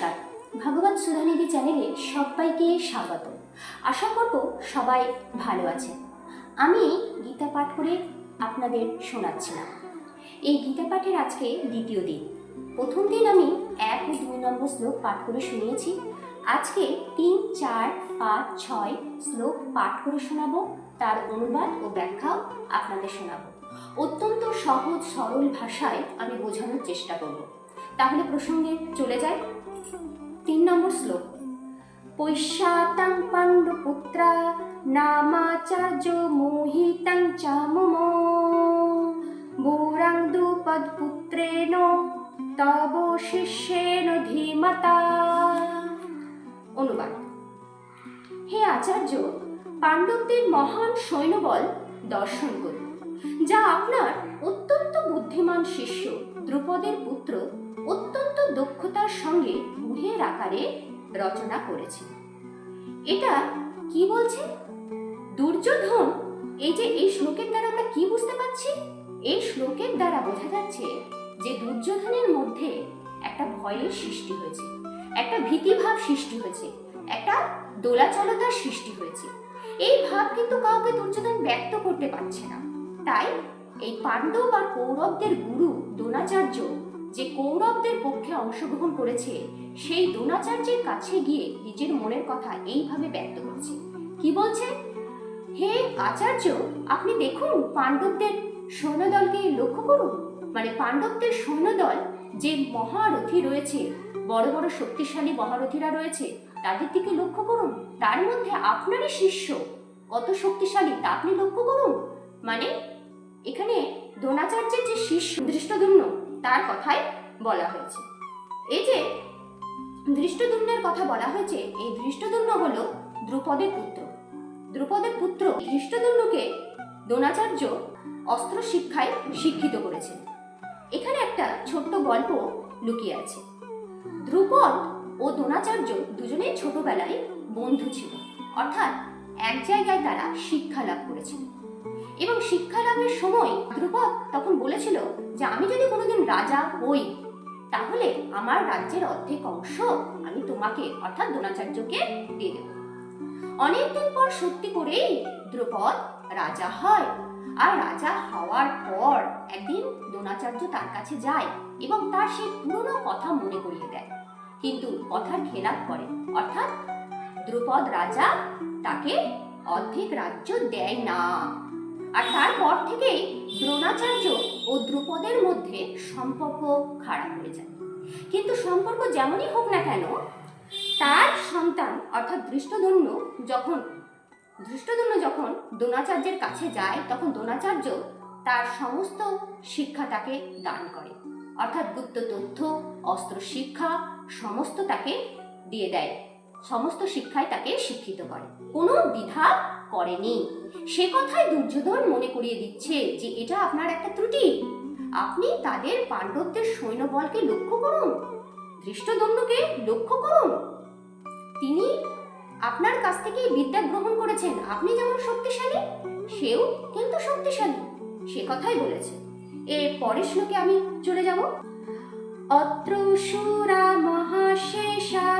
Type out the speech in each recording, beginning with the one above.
নমস্কার। ভগবান সুধানিধি চ্যানেলে সবাইকে স্বাগত। আশা করব সবাই ভালো আছেন। আমি গীতা পাঠ করে আপনাদের শোনাচ্ছিলাম। এই গীতা পাঠের আজকে দ্বিতীয় দিন। প্রথম দিন আমি এক ও দুই নম্বর শ্লোক পাঠ করে শুনিয়েছি। আজকে তিন, চার, পাঁচ, ছয় শ্লোক পাঠ করে শোনাবো। তার অনুবাদ ও ব্যাখ্যাও আপনাদের শোনাবো। অত্যন্ত সহজ, সরল ভাষায় আমি বোঝানোর চেষ্টা করব। তাহলে প্রসঙ্গে চলে যাই। তিন নম্বর শ্লোক। পৈশাতাং পাণ্ডুপুত্রা নামাচার্য মোহিতাং চ মম। বুরাং দুপদপুত্রেণ তব শিষ্যেন ধীমতা। অনুবাদ। হে আচার্য, পাণ্ডবদের মহান সৈন্যবল দর্শন করুন, যা আপনার অত্যন্ত বুদ্ধিমান শিষ্য দ্রুপদের পুত্র অত্যন্ত দক্ষতার সঙ্গে আকারে রচনা করেছে। এটা কি বলছে? দুর্যোধন, এই যে এই শ্লোকের দ্বারা আমরা কি বুঝতে পারছি? এই শ্লোকের দ্বারা বোঝা যাচ্ছে যে দুর্যোধনের মধ্যে একটা ভয়ের সৃষ্টি হয়েছে, একটা ভীতিভাব সৃষ্টি হয়েছে, একটা দোলাচলতার সৃষ্টি হয়েছে। এই ভাব কিন্তু কাউকে দুর্যোধন ব্যক্ত করতে পারছে না। তাই এই পাণ্ডব আর কৌরবদের গুরু দ্রোণাচার্য যে কৌরবদের পক্ষে অংশগ্রহণ করেছে সেই দ্রোণাচার্যের কাছে গিয়ে নিজের মনের কথা এইভাবে ব্যক্ত করছে। কি বলছে? হে আচার্য, আপনি দেখুন, পাণ্ডবদের সৈন্যদলকে লক্ষ্য করুন। মানে পাণ্ডবদের সৈন্যদল যে মহারথী রয়েছে, বড় বড় শক্তিশালী মহারথীরা রয়েছে, তাদের দিকে লক্ষ্য করুন। তার মধ্যে আপনারই শিষ্য কত শক্তিশালী, তা আপনি লক্ষ্য করুন। মানে এখানে দ্রোণাচার্যের যে শিষ্য দৃষ্টদুম্ন তার কথাই বলা হয়েছে। এই যে দৃষ্টদুম্নের কথা বলা হয়েছে, এই দৃষ্টদুম্ন হল দ্রুপদের পুত্র। দ্রুপদের পুত্র দৃষ্টদুম্নকে দ্রোণাচার্য অস্ত্র শিক্ষায় শিক্ষিত করেছেন এখানে একটা ছোট্ট গল্প লুকিয়ে আছে। ধ্রুপদ ও দ্রোণাচার্য দুজনেই ছোটবেলায় বন্ধু ছিল। অর্থাৎ এক জায়গায় তারা শিক্ষা লাভ করেছিল। এবং শিক্ষা লাভের সময় ধ্রুপদ তখন বলেছিল যে, আমি যদি কোনোদিন রাজা হই তাহলে আমার রাজ্যের অর্ধেক অংশ আমি তোমাকে, অর্থাৎ দ্রোণাচার্যকে, দিয়ে দেব। অনেকদিন পর সত্যি করেই দ্রুপদ রাজা হয়। আর রাজা হওয়ার পর একদিন দ্রোণাচার্য তার কাছে যায় এবং তার সেই পুরনো কথা মনে করিয়ে দেয়। কিন্তু কথার খেলাপ করে, অর্থাৎ দ্রুপদ রাজা তাকে অর্ধেক রাজ্য দেয় না। আর তারপর থেকেই দ্রোণাচার্য ও দ্রুপদের মধ্যে সম্পর্ক খারাপ হয়ে যায়। কিন্তু সম্পর্ক যেমনই হোক না কেন, তার সন্তান অর্থাৎ দৃষ্টদন্য যখন দৃষ্টদন্য যখন দ্রোণাচার্যের কাছে যায়, তখন দ্রোণাচার্য তার সমস্ত শিক্ষা তাকে দান করে। অর্থাৎ গুপ্ত তথ্য, অস্ত্র শিক্ষা, সমস্ত তাকে দিয়ে দেয়। সমস্ত শিক্ষায় তাকে শিক্ষিত করে। কোনো দ্বিধা করেনি। সে কথাই দুর্যোধন মনে করিয়ে দিচ্ছে যে এটা আপনার একটা ত্রুটি। আপনি তাদের পাণ্ডবদের সৈন্যবলকে লক্ষ্য করুন। দৃষ্টদণ্ডকে লক্ষ্য করুন। তিনি আপনার কাছ থেকেই বিদ্যা গ্রহণ করেছেন। আপনি যেমন শক্তিশালী, সেও কিন্তু শক্তিশালী। সে কথাই বলেছে। এর পরের শ্লোকে আমি চলে যাব। অত্র সুরা মহাশেষা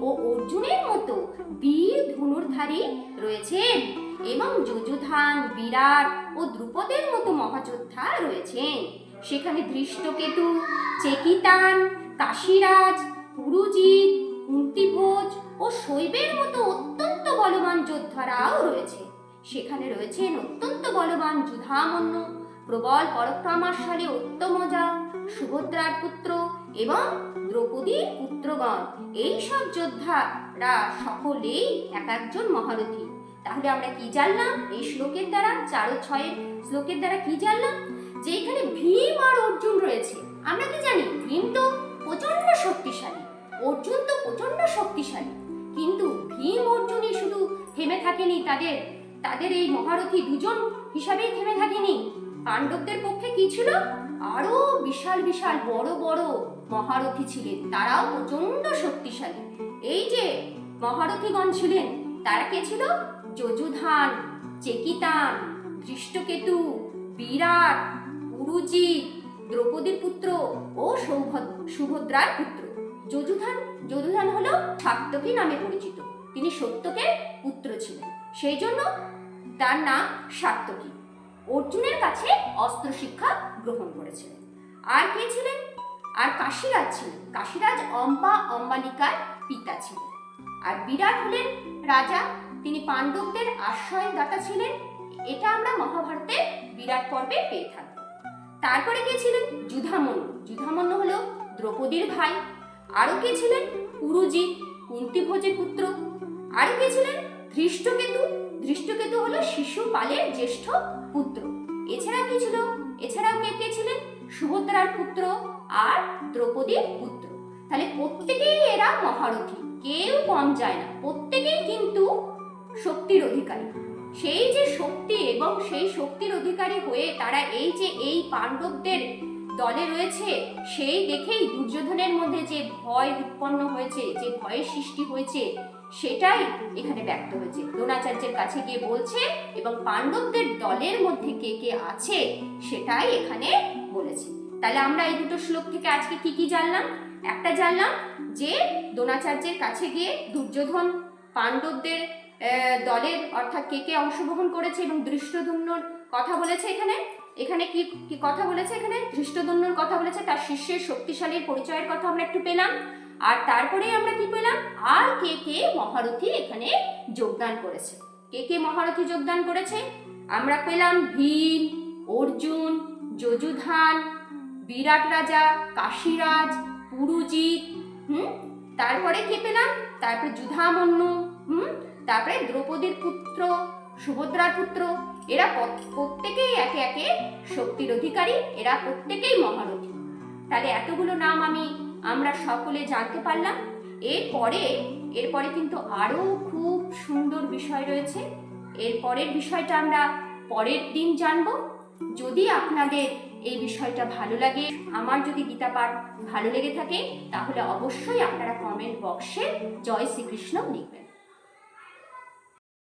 ও অর্জুনের মতো বীর ধনুর্ধারী রয়েছেন এবং যুযুধান, বিরাট ও দ্রুপদের মতো মহাযোদ্ধা রয়েছেন। সেখানে দৃষ্টকেতু চেকিতান, কাশীরাজ, পুরুজিৎ কুন্তিভোজ ও শৈবের মতো অত্যন্ত বলবান যোদ্ধারাও রয়েছে। সেখানে রয়েছেন অত্যন্ত বলবান যুধামন্য, প্রবল পরক্রমাশালী উত্তমজা, সুভদ্রার পুত্র এবং দ্রৌপদীর পুত্রগণ। এই সব যোদ্ধারা সকলেই এক একজন মহারথী। তাহলে আমরা কি জানলাম? এই শ্লোকের দ্বারা, চার ছয়ের শ্লোকের দ্বারা কি জানলাম? যে এখানে ভীম আর অর্জুন রয়েছে। আমরা কি জানি? ভীম তো প্রচণ্ড শক্তিশালী। অর্জুন তো প্রচণ্ড শক্তিশালী। কিন্তু ভীম, অর্জুনই শুধু থেমে থাকেনি তাদের। তাদের এই মহারথী দুজন হিসাবেই থেমে থাকেনি। পাণ্ডবদের পক্ষে কি ছিল? আরও বিশাল বিশাল, বড় বড় মহারথী ছিলেন। তারাও প্রচণ্ড শক্তিশালী। এই যে মহারথীগণ ছিলেন, তারা কে ছিল? যজুধান, চেকিতান দৃষ্টকেতু বিরাট, উরুজিৎ, দ্রৌপদীর পুত্র ও সৌভদ্র সুভদ্রার পুত্র। যজুধান যদুধান হলো সাত্যকী নামে পরিচিত। তিনি সত্যকের পুত্র ছিলেন। সেই জন্য তার নাম সাত্যকী অর্জুনের কাছে অস্ত্র শিক্ষা গ্রহণ করেছিলেন। আর কে ছিলেন? আর কাশীরাজ ছিলেন। কাশীরাজ অম্বা অম্বালিকার পিতা ছিলেন। আর বিরাট হলেন রাজা। তিনি পাণ্ডবদের আশ্রয়দাতা ছিলেন। এটা আমরা মহাভারতের বিরাট পর্বে পেয়ে থাকি তারপরে কে ছিলেন? যুধামন্য। যুধামন্য হল দ্রৌপদীর ভাই। আরও কে ছিলেন? পুরুজিৎ, কুন্তিভোজের পুত্র। আরও কে ছিলেন? ধৃষ্টকেতু। ধৃষ্টকেতু হলো শিশুপালের জ্যেষ্ঠ পুত্র। এছাড়া কি ছিল? এছাড়াও কে কে ছিলেন? সুভদ্রার পুত্র আর দ্রৌপদীর পুত্র। তাহলে প্রত্যেকেই এরা মহারথী। কেউ কম যায় না। প্রত্যেকেই কিন্তু শক্তির অধিকারী। সেই যে শক্তি এবং সেই শক্তির অধিকারী হয়ে তারা এই যে এই পাণ্ডবদের দলে রয়েছে, সেই দেখেই দুর্যোধনের মধ্যে যে ভয় উৎপন্ন হয়েছে, যে ভয়ের সৃষ্টি হয়েছে সেটাই এখানে ব্যক্ত হয়েছে। দ্রোণাচার্যের কাছে গিয়ে বলছে এবং পাণ্ডবদের দলের মধ্যে কে কে আছে সেটাই এখানে বলেছে। তাহলে আমরা এই দুটো শ্লোক থেকে আজকে কি কি জানলাম? একটা জানলাম যে দ্রোণাচার্যের কাছে গিয়ে দুর্যোধন পাণ্ডবদের দলের অর্থাৎ কে কে অংশগ্রহণ করেছে এবং দৃষ্টধন্যর কথা বলেছে এখানে? এখানে কি কি কথা বলেছে এখানে? ধৃষ্টদন্যর কথা বলেছে, তার শিষ্যের শক্তিশালীর পরিচয়ের কথা আমরা একটু পেলাম। আর তারপরে আমরা কি পেলাম? আর কে কে মহারথী এখানে যোগদান করেছে? কে কে মহারথী যোগদান করেছে? আমরা পেলাম ভীম, অর্জুন যজুধান বিরাট রাজা, কাশীরাজ, পুরুজিৎ, হুম? তারপরে কে পেলাম? তারপরে যুধামন্য, হুম? তারপরে দ্রৌপদীর পুত্র, সুভদ্রার পুত্র, এরা প্রত্যেকেই একে একে শক্তির অধিকারী, এরা প্রত্যেকেই মহারথী। তাহলে এতগুলো নাম আমি আমরা সকলে জানতে পারলাম। এরপরে এরপরে কিন্তু আরও খুব সুন্দর বিষয় রয়েছে। এর পরের বিষয়টা আমরা পরের দিন জানব। যদি আপনাদের এই বিষয়টা ভালো লাগে, আমার যদি গীতা পাঠ ভালো লেগে থাকে, তাহলে অবশ্যই আপনারা কমেন্ট বক্সে জয় শ্রীকৃষ্ণ লিখবেন।